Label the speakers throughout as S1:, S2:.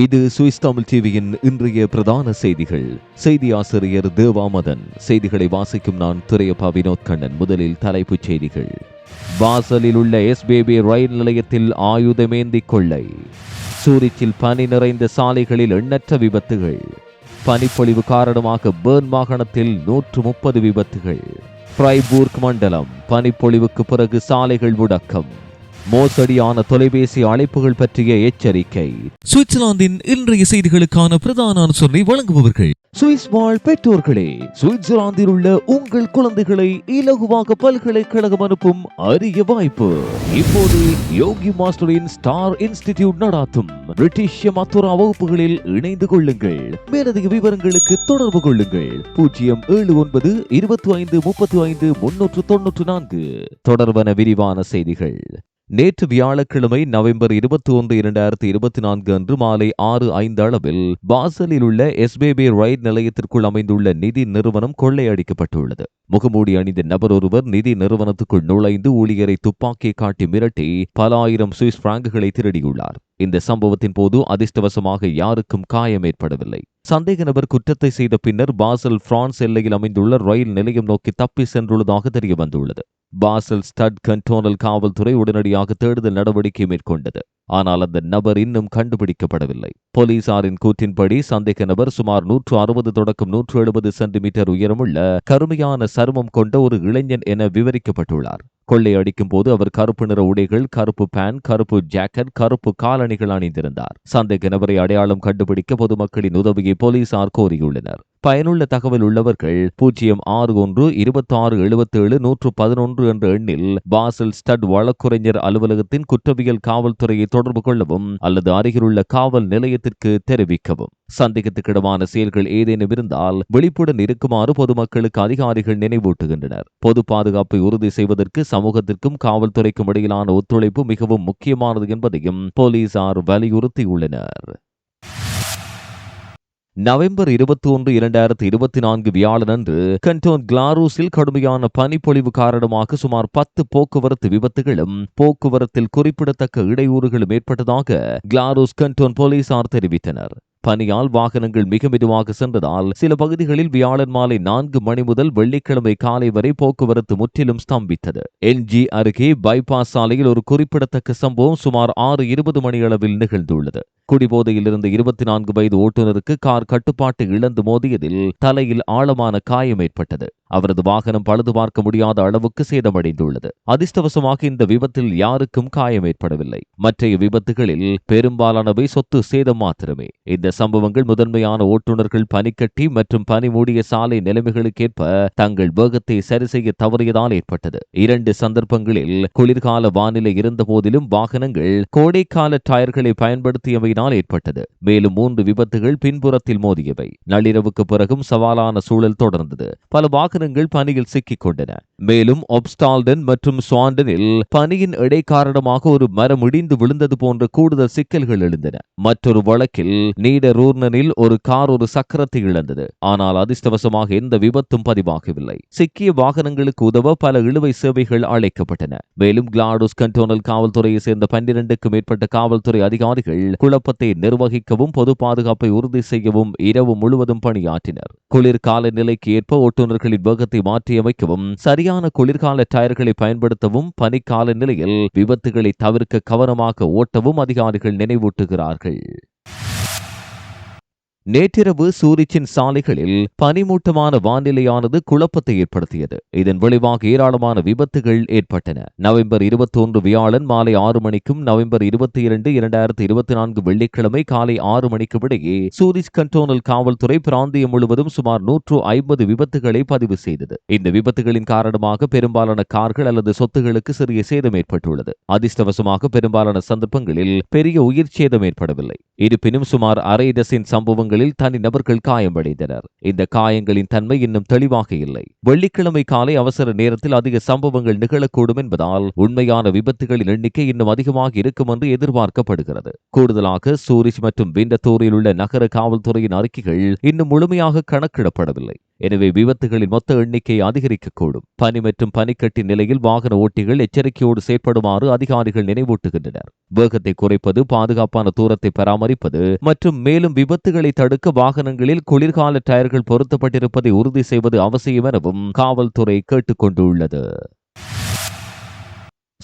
S1: இது சுவிஸ் தமிழ் டிவியின் இன்றைய பிரதான செய்திகள். செய்தி ஆசிரியர் தேவாமதன். செய்திகளை வாசிக்கும் நான் துரையப்பா வினோத் கண்ணன். முதலில் தலைப்புச் செய்திகள். வாசலில் உள்ள எஸ்பிபி ரயில் நிலையத்தில் ஆயுதமேந்தி கொள்ளை. சூரிச்சில் பனி நிறைந்த சாலைகளில் எண்ணற்ற விபத்துகள். பனிப்பொழிவு காரணமாக பேர்ன் மாகாணத்தில் நூற்று முப்பது விபத்துகள். ஃப்ரைபூர்க் மண்டலம். பனிப்பொழிவுக்கு பிறகு சாலைகள் முடக்கம். மோசடியான தொலைபேசி அழைப்புகள் பற்றிய எச்சரிக்கை.
S2: சுவிட்சர்லாந்தின் இன்றைய செய்திகளுக்கான பிரதான அனுசரணை வழங்குபவர்கள்.
S1: சுவிஸ் வாழ் பெற்றோர்களே சுவிட்சர்லாந்தில் உள்ள உங்கள் குழந்தைகளை இலகுவாக பல்கலைக்கழகம் அனுப்பும் அரிய வாய்ப்பு. இப்போது யோகி மாஸ்டரின் ஸ்டார் இன்ஸ்டிடியூட் நடாத்தும். பிரிட்டிஷ் மத்துரா வகுப்புகளில் இணைந்து கொள்ளுங்கள். மேலதிக விவரங்களுக்கு தொடர்பு கொள்ளுங்கள். பூஜ்ஜியம் ஏழு ஒன்பது இருபத்தி ஐந்து முப்பத்தி ஐந்து முன்னூற்று தொன்னூற்று நான்கு. தொடர்பான விரிவான செய்திகள். நேற்று வியாழக்கிழமை நவம்பர் இருபத்தி ஒன்று இரண்டாயிரத்தி இருபத்தி நான்கு அன்று மாலை ஆறு ஐந்து அளவில் பாசலில் உள்ள எஸ்பிபி ரயில் நிலையத்திற்குள் அமைந்துள்ள நிதி நிறுவனம் கொள்ளையடிக்கப்பட்டுள்ளது. முகமூடி அணிந்த நபர் ஒருவர் நிதி நிறுவனத்துக்குள் நுழைந்து ஊழியரை துப்பாக்கியை காட்டி மிரட்டி பல ஆயிரம் சுவிஸ் பிராங்குகளை திருடியுள்ளார். இந்த சம்பவத்தின் போது அதிர்ஷ்டவசமாக யாருக்கும் காயம் ஏற்படவில்லை. சந்தேக நபர் குற்றத்தை செய்த பின்னர் பாசல் பிரான்ஸ் எல்லையில் அமைந்துள்ள ரயில் நிலையம் நோக்கி தப்பி சென்றுள்ளதாக தெரிய வந்துள்ளது பாசல் ஸ்டட் கண்டோனல் காவல்துறை உடனடியாக தேடுதல் நடவடிக்கை மேற்கொண்டது. ஆனால் அந்த நபர் இன்னும் கண்டுபிடிக்கப்படவில்லை. போலீசாரின் கூற்றின்படி சந்தேக நபர் சுமார் நூற்று அறுபது தொடக்கம் நூற்று எழுபது சென்டிமீட்டர் உயரமுள்ள கருமையான சருமம் கொண்ட ஒரு இளைஞன் என விவரிக்கப்பட்டுள்ளார். கொள்ளை அடிக்கும் போது அவர் கருப்பு நிற உடைகள் கருப்பு பேன் கருப்பு ஜாக்கெட் கருப்பு காலணிகள் அணிந்திருந்தார். சந்தேக நபரை அடையாளம் கண்டுபிடிக்க பொதுமக்களின் உதவியை போலீசார் கோரியுள்ளனர். பயனுள்ள தகவல் உள்ளவர்கள் பூஜ்ஜியம் ஆறு ஒன்று இருபத்தி ஆறு எழுபத்தி ஏழு நூற்று பதினொன்று என்ற எண்ணில் பாசல் ஸ்டட் வழக்குரைஞர் அலுவலகத்தின் குற்றவியல் காவல்துறையை தொடர்பு கொள்ளவும் அல்லது அருகிலுள்ள காவல் நிலையத்திற்கு தெரிவிக்கவும். சந்தேகத்துக்கிடமான செயல்கள் ஏதேனும் இருந்தால் விழிப்புடன் இருக்குமாறு பொதுமக்களுக்கு அதிகாரிகள் நினைவூட்டுகின்றனர். பொது பாதுகாப்பை உறுதி செய்வதற்கு சமூகத்திற்கும் காவல்துறைக்கும் இடையிலான ஒத்துழைப்பு மிகவும் முக்கியமானது என்பதையும் போலீசார் வலியுறுத்தியுள்ளனர். நவம்பர் இருபத்தி ஒன்று இரண்டாயிரத்தி இருபத்தி நான்கு வியாழனன்று கண்டோன் கிளாரூஸில் கடுமையான பனிப்பொழிவு காரணமாக சுமார் பத்து போக்குவரத்து விபத்துகளும் போக்குவரத்தில் குறிப்பிடத்தக்க இடையூறுகளும் ஏற்பட்டதாக கிளாரூஸ் கண்டோன் போலீசார் தெரிவித்தனர். பனியால் வாகனங்கள் மிக மெதுவாக சென்றதால் சில பகுதிகளில் வியாழன் மாலை நான்கு மணி முதல் வெள்ளிக்கிழமை காலை வரை போக்குவரத்து முற்றிலும் ஸ்தம்பித்தது. என்ஜி அருகே பைபாஸ் சாலையில் ஒரு குறிப்பிடத்தக்க சம்பவம் சுமார் ஆறு இருபது மணியளவில் நிகழ்ந்துள்ளது. குடிபோதையிலிருந்து இருபத்தி நான்கு வயது ஓட்டுநருக்கு கார் கட்டுப்பாட்டு இழந்து மோதியதில் தலையில் ஆழமான காயம் ஏற்பட்டது. அவரது வாகனம் பழுது பார்க்க முடியாத அளவுக்கு சேதமடைந்துள்ளது. அதிர்ஷ்டவசமாக இந்த விபத்தில் யாருக்கும் காயம் ஏற்படவில்லை. மற்றைய விபத்துகளில் பெரும்பாலானவை சொத்து சேதம் மாத்திரமே. இந்த சம்பவங்கள் முதன்மையான ஓட்டுநர்கள் பனிக்கட்டி மற்றும் பனி மூடிய சாலை நிலைமைகளுக்கேற்ப தங்கள் வேகத்தை சரி செய்ய தவறியதால் ஏற்பட்டது. இரண்டு சந்தர்ப்பங்களில் குளிர்கால வானிலை இருந்த போதிலும் வாகனங்கள் கோடைக்கால டயர்களை பயன்படுத்தியவையினால் ஏற்பட்டது. மேலும் மூன்று விபத்துகள் பின்புறத்தில் மோதியவை. நள்ளிரவுக்கு பிறகும் சவாலான சூழல் தொடர்ந்தது. பல வாகன வாகனங்கள் பனியில் சிக்கிக் கொண்டன மேலும் ஒப்ஸ்டால்டன் மற்றும் சுவாண்டனில் பனியின் எடை காரணமாக ஒரு மரம் இடிந்து விழுந்தது போன்ற கூடுதல் சிக்கல்கள் எழுந்தன. மற்றொரு வழக்கில் நீட ரூர்னனில் ஒரு கார் ஒரு சக்கரத்தை இழந்தது. ஆனால் அதிர்ஷ்டவசமாக எந்த விபத்தும் பதிவாகவில்லை. சிக்கிய வாகனங்களுக்கு உதவ பல இழுவை சேவைகள் அழைக்கப்பட்டன. மேலும் கிளாடோஸ் கண்டோனல் காவல்துறையை சேர்ந்த பன்னிரண்டுக்கும் மேற்பட்ட காவல்துறை அதிகாரிகள் குழப்பத்தை நிர்வகிக்கவும் பொது பாதுகாப்பை உறுதி செய்யவும் இரவு முழுவதும் பணியாற்றினர். குளிர் காலநிலைக்கு ஏற்ப ஓட்டுநர்களின் வேகத்தை மாற்றியமைக்கவும் சரியான குளிர்கால டயர்களை பயன்படுத்தவும் பனிக்கால நிலையில் விபத்துகளை தவிர்க்க கவனமாக ஓட்டவும் அதிகாரிகள் நினைவூட்டுகிறார்கள். நேற்றிரவு சூரிச்சின் சாலைகளில் பனிமூட்டமான வானிலையானது குழப்பத்தை ஏற்படுத்தியது. இதன் விளைவாக ஏராளமான விபத்துகள் ஏற்பட்டன. நவம்பர் இருபத்தொன்று வியாழன் மாலை ஆறு மணிக்கும் நவம்பர் இருபத்தி இரண்டு இரண்டாயிரத்தி இருபத்தி நான்கு வெள்ளிக்கிழமை காலை ஆறு மணிக்கு இடையே சூரிச் கண்டோனல் காவல்துறை பிராந்தியம் முழுவதும் சுமார் நூற்று ஐம்பது விபத்துகளை பதிவு செய்தது. இந்த விபத்துகளின் காரணமாக பெரும்பாலான கார்கள் அல்லது சொத்துகளுக்கு சிறிய சேதம் ஏற்பட்டுள்ளது. அதிர்ஷ்டவசமாக பெரும்பாலான சந்தர்ப்பங்களில் பெரிய உயிர் சேதம் ஏற்படவில்லை. இருப்பினும் சுமார் அரை டசின் சம்பவங்கள் சம்பவங்களில் தனிநபர்கள் காயமடைந்தனர். இந்த காயங்களின் தன்மை இன்னும் தெளிவாக இல்லை. வெள்ளிக்கிழமை காலை அவசர நேரத்தில் அதிக சம்பவங்கள் நிகழக்கூடும் என்பதால் உண்மையான விபத்துகளின் எண்ணிக்கை இன்னும் அதிகமாக இருக்கும் என்று எதிர்பார்க்கப்படுகிறது. கூடுதலாக சூரிஷ் மற்றும் விண்டத்தூரில் உள்ள நகர காவல்துறையின் அறிக்கைகள் இன்னும் முழுமையாக கணக்கிடப்படவில்லை. எனவே விபத்துகளின் மொத்த எண்ணிக்கை அதிகரிக்கக்கூடும். பனி மற்றும் பனிக்கட்டி நிலையில் வாகன ஓட்டிகள் எச்சரிக்கையோடு செயற்படுமாறு அதிகாரிகள் நினைவூட்டுகின்றனர். வேகத்தை குறைப்பது பாதுகாப்பான தூரத்தை பராமரிப்பது மற்றும் மேலும் விபத்துகளை தடுக்க வாகனங்களில் குளிர்கால டயர்கள் பொருத்தப்பட்டிருப்பதை உறுதி செய்வது அவசியம் எனவும் காவல்துறை கேட்டுக்கொண்டுள்ளது.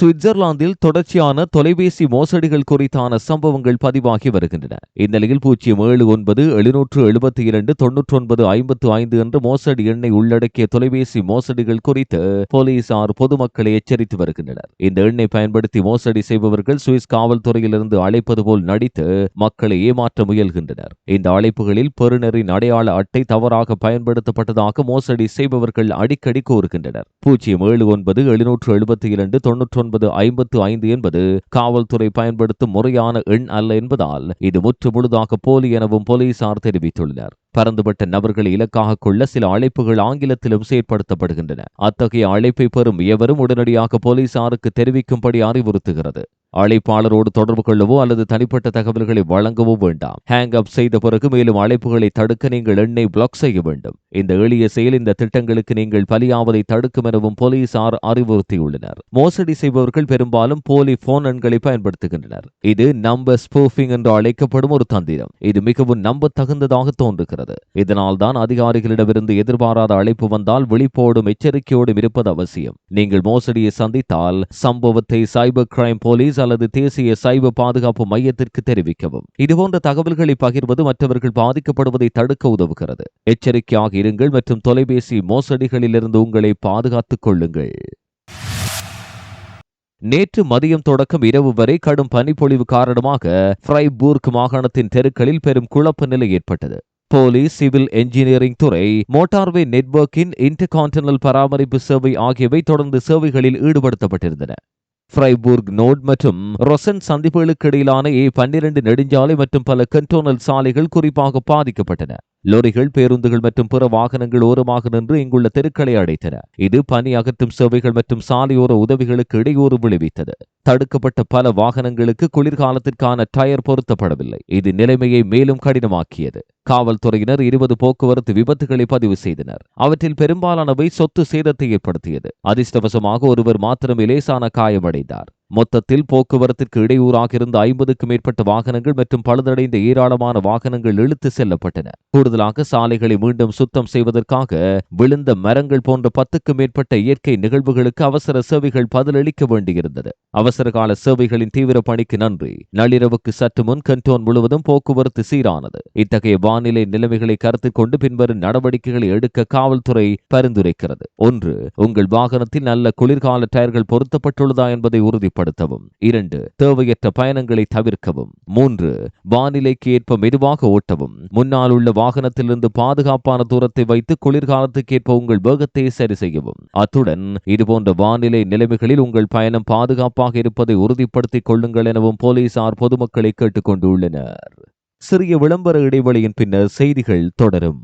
S1: சுவிட்சர்லாந்தில் தொடர்ச்சியான தொலைபேசி மோசடிகள் குறித்தான சம்பவங்கள் பதிவாகி வருகின்றன. இந்நிலையில் பூஜ்ஜியம் ஏழு ஒன்பது எழுநூற்று எழுபத்தி இரண்டு தொன்னூற்றி ஒன்பது ஐம்பத்து ஐந்து என்ற மோசடி எண்ணை உள்ளடக்கிய தொலைபேசி மோசடிகள் குறித்து போலீசார் பொதுமக்களை எச்சரித்து வருகின்றனர். இந்த எண்ணை பயன்படுத்தி மோசடி செய்பவர்கள் சுவிஸ் காவல்துறையிலிருந்து அழைப்பது போல் நடித்து மக்களை ஏமாற்ற முயல்கின்றனர். இந்த அழைப்புகளில் பெறுநரின் அடையாள அட்டை தவறாக பயன்படுத்தப்பட்டதாக மோசடி செய்பவர்கள் அடிக்கடி கூறுகின்றனர். பூஜ்ஜியம் ஏழு ஒன்பது எழுநூற்று எழுபத்தி இரண்டு தொன்னூற்று ஒன்பது ஐம்பத்து ஐந்து என்பது காவல்துறை பயன்படுத்தும் முறையான எண் அல்ல என்பதால் இது முற்று முழுதாக போலி எனவும் போலீசார் தெரிவித்துள்ளனர். பரந்துபட்ட நபர்களை இலக்காக கொள்ள சில அழைப்புகள் ஆங்கிலத்திலும் செயற்படுத்தப்படுகின்றன. அத்தகைய அழைப்பை பெறும் எவரும் உடனடியாக போலீசாருக்கு தெரிவிக்கும்படி அறிவுறுத்துகிறது. அழைப்பாளரோடு தொடர்பு கொள்ளவோ அல்லது தனிப்பட்ட தகவல்களை வழங்கவோ வேண்டாம். ஹேங் அப் செய்த பிறகு மேலும் அழைப்புகளை தடுக்க நீங்கள் எண்ணை பிளாக் செய்ய வேண்டும். இந்த எளிய செயல் இந்த திட்டங்களுக்கு நீங்கள் பலியாவதை தடுக்கும் எனவும் போலீசார் அறிவுறுத்தியுள்ளனர். மோசடி செய்பவர்கள் பெரும்பாலும் போலி போன் எண்களை பயன்படுத்துகின்றனர். இது நம்பர் ஸ்பூஃபிங் என்று அழைக்கப்படும் ஒரு தந்திரம். இது மிகவும் நம்பத்தகுந்ததாக தோன்றுகிறது. இதனால் தான் அதிகாரிகளிடமிருந்து எதிர்பாராத அழைப்பு வந்தால் விழிப்போடும் எச்சரிக்கையோடும் இருப்பது அவசியம். நீங்கள் மோசடியை சந்தித்தால் சம்பவத்தை சைபர் கிரைம் போலீஸ் அல்லது தேசிய சைவ பாதுகாப்பு மையத்திற்கு தெரிவிக்கவும். இதுபோன்ற தகவல்களை பகிர்வது மற்றவர்கள் பாதிக்கப்படுவதை தடுக்க உதவுகிறது. எச்சரிக்கையாக இருங்கள் மற்றும் தொலைபேசி மோசடிகளிலிருந்து உங்களை பாதுகாத்துக் கொள்ளுங்கள். நேற்று மதியம் தொடக்கம் இரவு வரை கடும் பனிப்பொழிவு காரணமாக ஃப்ரைபூர்க் மாகாணத்தின் தெருக்களில் பெரும் குழப்ப நிலை ஏற்பட்டது. போலீஸ் சிவில் என்ஜினியரிங் துறை மோட்டார்வே நெட்வொர்க்கின் இன்டர்கான்டினல் பராமரிப்பு சேவை ஆகியவை தொடர்ந்து சேவைகளில் ஈடுபடுத்தப்பட்டிருந்தன. ஃப்ரைபூர்க் நோட் மற்றும் ரொசன் சந்திப்புகளுக்கு இடையிலான ஏ பன்னிரண்டு நெடுஞ்சாலை மற்றும் பல கண்டோனல் சாலைகள் குறிப்பாக பாதிக்கப்பட்டன. லொரிகள் பேருந்துகள் மற்றும் பிற வாகனங்கள் ஓரமாக நின்று இங்குள்ள தெருக்களை அடைத்தன. இது பனி அகற்றும் சேவைகள் மற்றும் சாலையோர உதவிகளுக்கு இடையூறு விளைவித்தது. தடுக்கப்பட்ட பல வாகனங்களுக்கு குளிர்காலத்திற்கான டயர் பொருத்தப்படவில்லை. இது நிலைமையை மேலும் கடினமாக்கியது. காவல்துறையினர் இருபது போக்குவரத்து விபத்துகளை பதிவு செய்தனர். அவற்றில் பெரும்பாலானவை சொத்து சேதத்தை ஏற்படுத்தியது. அதிர்ஷ்டவசமாக ஒருவர் மாத்திரமே லேசான காயமடைந்தார். மொத்தத்தில் போக்குவரத்திற்கு இடையூறாக இருந்த ஐம்பதுக்கும் மேற்பட்ட வாகனங்கள் மற்றும் பழுதடைந்த ஏராளமான வாகனங்கள் இழுத்து செல்லப்பட்டன. கூடுதலாக சாலைகளை மீண்டும் சுத்தம் செய்வதற்காக விழுந்த மரங்கள் போன்ற பத்துக்கும் மேற்பட்ட இயற்கை நிகழ்வுகளுக்கு அவசர சேவைகள் பதிலளிக்க வேண்டியிருந்தது. அவசர கால சேவைகளின் தீவிர பணிக்கு நன்றி. நள்ளிரவுக்கு சற்று முன் கண்டோன் முழுவதும் போக்குவரத்து சீரானது. இத்தகைய வானிலை நிலைமைகளை கருத்தில் கொண்டு பின்வரும் நடவடிக்கைகளை எடுக்க காவல்துறை பரிந்துரைக்கிறது. ஒன்று உங்கள் வாகனத்தில் நல்ல குளிர்கால டயர்கள் பொருத்தப்பட்டுள்ளதா என்பதை கட்டுப்படுத்தவும். இரண்டு தேவையற்ற பயணங்களை தவிர்க்கவும். மூன்று வானிலைக்கு ஏற்ப மெதுவாக ஓட்டவும். முன்னால் உள்ள வாகனத்திலிருந்து பாதுகாப்பான தூரத்தை வைத்து குளிர்காலத்துக்கு ஏற்ப உங்கள் வேகத்தை சரி செய்யவும். அத்துடன் இதுபோன்ற வானிலை நிலைமைகளில் உங்கள் பயணம் பாதுகாப்பாக இருப்பதை உறுதிப்படுத்திக் கொள்ளுங்கள் எனவும் போலீசார் பொதுமக்களை கேட்டுக்கொண்டுள்ளனர். சிறிய விளம்பர இடைவெளியின் பின்னர் செய்திகள் தொடரும்.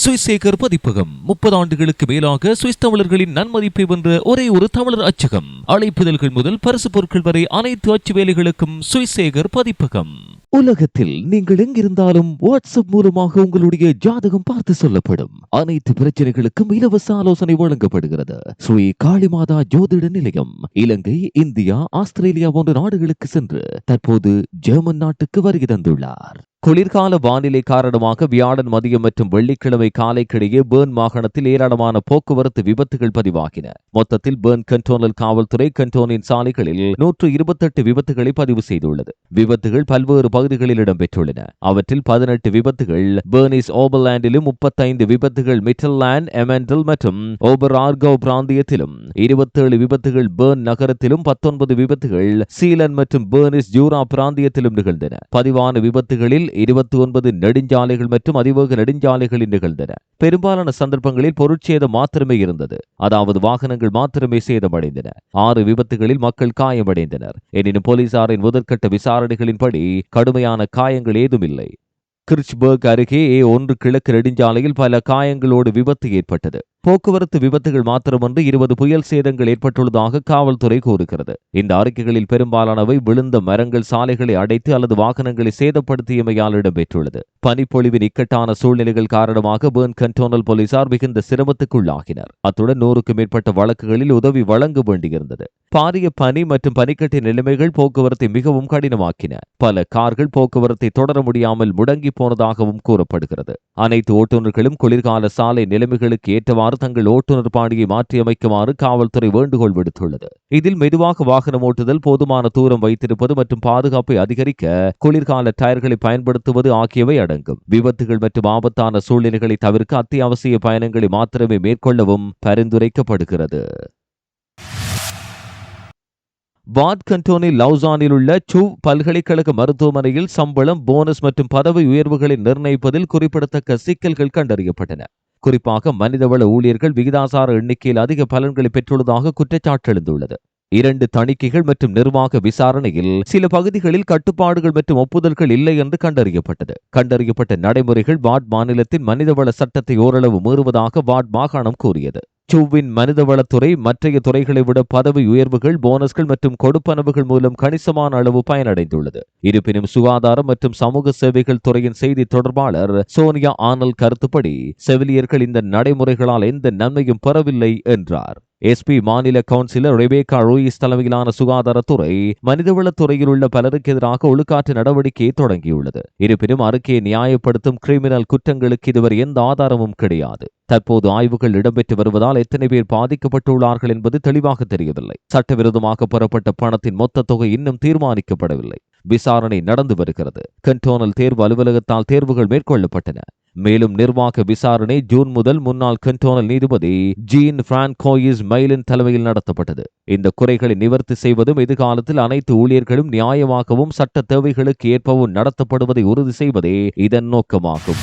S2: சுவிசேகர் பதிப்பகம். முப்பது ஆண்டுகளுக்கு மேலாக சுவிஸ் தமிழர்களின் நன்மதிப்பை வென்ற ஒரே ஒரு தமிழர் அச்சகம் அழைப்புதல்கள் முதல் பரிசு பொருட்கள் வரை அனைத்து அச்சு வேலைகளுக்கும் சுவிசேகர் பதிப்பகம்.
S1: உலகத்தில் நீங்கள் எங்கிருந்தாலும் வாட்ஸ்அப் மூலமாக உங்களுடைய ஜாதகம் பார்த்து சொல்லப்படும். அனைத்து பிரச்சனைகளுக்கும் இலவச ஆலோசனை வழங்கப்படுகிறது. ஸ்ரீ காளிமாதா ஜோதிட நிலையம் இலங்கை இந்தியா ஆஸ்திரேலியா போன்ற நாடுகளுக்கு சென்று தற்போது ஜெர்மன் நாட்டுக்கு வருகை தந்துள்ளார். குளிர்கால வானிலை காரணமாக வியாழன் மதியம் மற்றும் வெள்ளிக்கிழமை காலைக்கிடையே பேர்ன் மாகாணத்தில் ஏராளமான போக்குவரத்து விபத்துகள் பதிவாகின. மொத்தத்தில் பேர்ன் கண்டோனல் காவல்துறை கண்டோனின் சாலைகளில் நூற்று இருபத்தெட்டு விபத்துகளை பதிவு செய்துள்ளது. விபத்துகள் பல்வேறு பகுதிகளில் இடம்பெற்றுள்ளன. அவற்றில் பதினெட்டு விபத்துகள் பேர்னிஸ் ஓபர்லாண்டிலும் முப்பத்தைந்து விபத்துகள் மிட்டல்லேண்ட் எமெண்டல் மற்றும் ஓபர் ஆர்கோ பிராந்தியத்திலும் இருபத்தேழு விபத்துகள் பேர்ன் நகரத்திலும் பத்தொன்பது விபத்துகள் சீலன் மற்றும் பேர்னிஸ் ஜூரா பிராந்தியத்திலும் நிகழ்ந்தன. பதிவான விபத்துகளில் இருபத்தி ஒன்பது நெடுஞ்சாலைகள் மற்றும் அதிவேக நெடுஞ்சாலைகளில் நிகழ்ந்தன. பெரும்பாலான சந்தர்ப்பங்களில் பொருட்சேதம் மாத்திரமே இருந்தது. அதாவது வாகனங்கள் மாத்திரமே சேதமடைந்தன. ஆறு விபத்துகளில் மக்கள் காயமடைந்தனர். எனினும் போலீசாரின் முதற்கட்ட விசாரணைகளின்படி கடுமையான காயங்கள் ஏதுமில்லை. கிர்ச்பர்க் அருகே ஒன்று கிழக்கு நெடுஞ்சாலையில் பல காயங்களோடு விபத்து ஏற்பட்டது. போக்குவரத்து விபத்துகள் மாத்திரமன்றி இருபது புயல் சேதங்கள் ஏற்பட்டுள்ளதாக காவல்துறை கூறுகிறது. இந்த அறிக்கைகளில் பெரும்பாலானவை விழுந்த மரங்கள் சாலைகளை அடைத்து அல்லது வாகனங்களை சேதப்படுத்தியமையால் இடம்பெற்றுள்ளது. பனிப்பொழிவின் இக்கட்டான சூழ்நிலைகள் காரணமாக பேர்ன் கண்டோனல் போலீசார் மிகுந்த சிரமத்துக்குள்ளாகினர். அத்துடன் நூறுக்கும் மேற்பட்ட வழக்குகளில் உதவி வழங்க வேண்டியிருந்தது. பாரிய பனி மற்றும் பனிக்கட்டிய நிலைமைகள் போக்குவரத்தை மிகவும் கடினமாக்கின. பல கார்கள் போக்குவரத்தை தொடர முடியாமல் முடங்கி போனதாகவும் கூறப்படுகிறது. அனைத்து ஓட்டுநர்களும் குளிர்கால சாலை நிலைமைகளுக்கு ஏற்றவாறு தங்கள் ஓட்டுநர் பாணியை மாற்றியமைக்குமாறு காவல்துறை வேண்டுகோள் விடுத்துள்ளது. இதில் மெதுவாக வாகனம் ஓட்டுதல் போதுமான தூரம் வைத்திருப்பது மற்றும் பாதுகாப்பை அதிகரிக்க குளிர்கால டயர்களை பயன்படுத்துவது ஆகியவை அடங்கும். விபத்துகள் மற்றும் ஆபத்தான சூழ்நிலைகளை தவிர்க்க அத்தியாவசிய பயணங்களை மாத்திரமே மேற்கொள்ளவும் பரிந்துரைக்கப்படுகிறது. வாட் கண்டோனில் லவுசானில் உள்ள சூவ் பல்கலைக்கழக மருத்துவமனையில் சம்பளம் போனஸ் மற்றும் பதவி உயர்வுகளை நிர்ணயிப்பதில் குறிப்பிடத்தக்க சிக்கல்கள் கண்டறியப்பட்டன. குறிப்பாக மனிதவள ஊழியர்கள் விகிதாசார எண்ணிக்கையில் அதிக பலன்களை பெற்றுள்ளதாக குற்றச்சாட்டு எழுந்துள்ளது இரண்டு தணிக்கைகள் மற்றும் நிர்வாக விசாரணையில் சில பகுதிகளில் கட்டுப்பாடுகள் மற்றும் ஒப்புதல்கள் இல்லை என்று கண்டறியப்பட்டது. கண்டறியப்பட்ட நடைமுறைகள் வார்ட் மாநிலத்தின் மனிதவள சட்டத்தை ஓரளவு மீறுவதாக வார்ட் மாகாணம் கூறியது. சூவின் மனிதவளத்துறை மற்றைய துறைகளை விட பதவி உயர்வுகள் போனஸ்கள் மற்றும் கொடுப்பனவுகள் மூலம் கணிசமான அளவு பயனடைந்துள்ளது. இருப்பினும் சுகாதாரம் மற்றும் சமூக சேவைகள் துறையின் செய்தி தொடர்பாளர் சோனியா ஆனல் கருத்துப்படி செவிலியர்கள் இந்த நடைமுறைகளால் எந்த நன்மையும் பெறவில்லை என்றார். எஸ்பி மாநில கவுன்சிலர் ரெபேகா ரூயிஸ் தலைமையிலான சுகாதாரத்துறை மனிதவளத்துறையில் உள்ள பலருக்கு எதிராக ஒழுக்காற்று நடவடிக்கையை தொடங்கியுள்ளது. இருப்பினும் அறிக்கையை நியாயப்படுத்தும் கிரிமினல் குற்றங்களுக்கு இதுவரை எந்த ஆதாரமும் கிடையாது. தற்போது ஆய்வுகள் இடம்பெற்று வருவதால் எத்தனை பேர் பாதிக்கப்பட்டுள்ளார்கள் என்பது தெளிவாக தெரியவில்லை. சட்டவிரோதமாக பெறப்பட்ட பணத்தின் மொத்த தொகை இன்னும் தீர்மானிக்கப்படவில்லை. விசாரணை நடந்து வருகிறது. கண்டோனல் தேர்வு அலுவலகத்தால் தேர்வுகள் மேற்கொள்ளப்பட்டன. மேலும் நிர்வாக விசாரணை ஜூன் முதல் முன்னாள் கண்டோனல் நீதிபதி ஜீன் பிரான்கோயிஸ் மைலின் தலைமையில் நடத்தப்பட்டது. இந்த குறைகளை நிவர்த்தி செய்வதும் எதிர்காலத்தில் அனைத்து ஊழியர்களும் நியாயமாகவும் சட்ட தேவைகளுக்கு ஏற்பவும் நடத்தப்படுவதை உறுதி செய்வதே இதன் நோக்கமாகும்.